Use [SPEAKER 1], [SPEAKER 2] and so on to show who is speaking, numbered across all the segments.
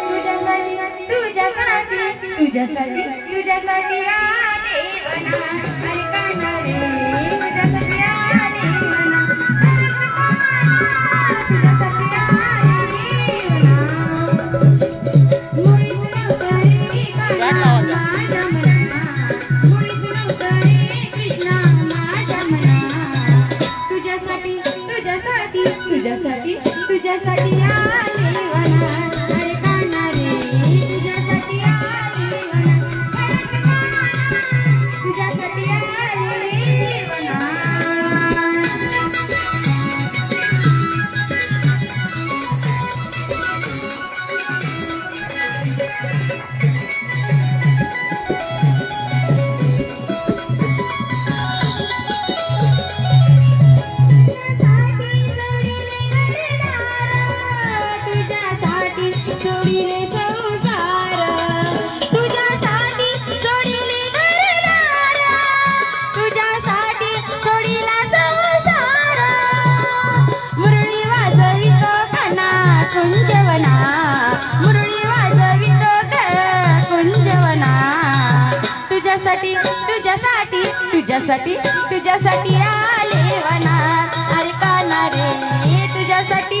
[SPEAKER 1] तुझ्यासाठी तुझ्यासाठी तुझ्यासाठी या देवना. Thank you. तुझ्यासाठी तुझ्यासाठी तुझ्यासाठी तुझ्यासाठी आले वना अरे काना रे तुझ्यासाठी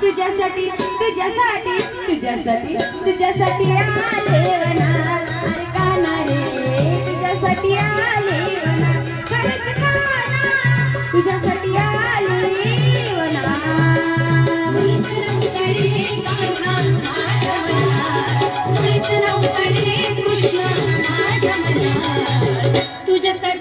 [SPEAKER 1] तुझ्यासाठी तुझ्यासाठी तुझ्यासाठी तुझ्यासाठी आले रे तुझ्यासाठी आले तुझ्यासाठी तुझ्यासाठी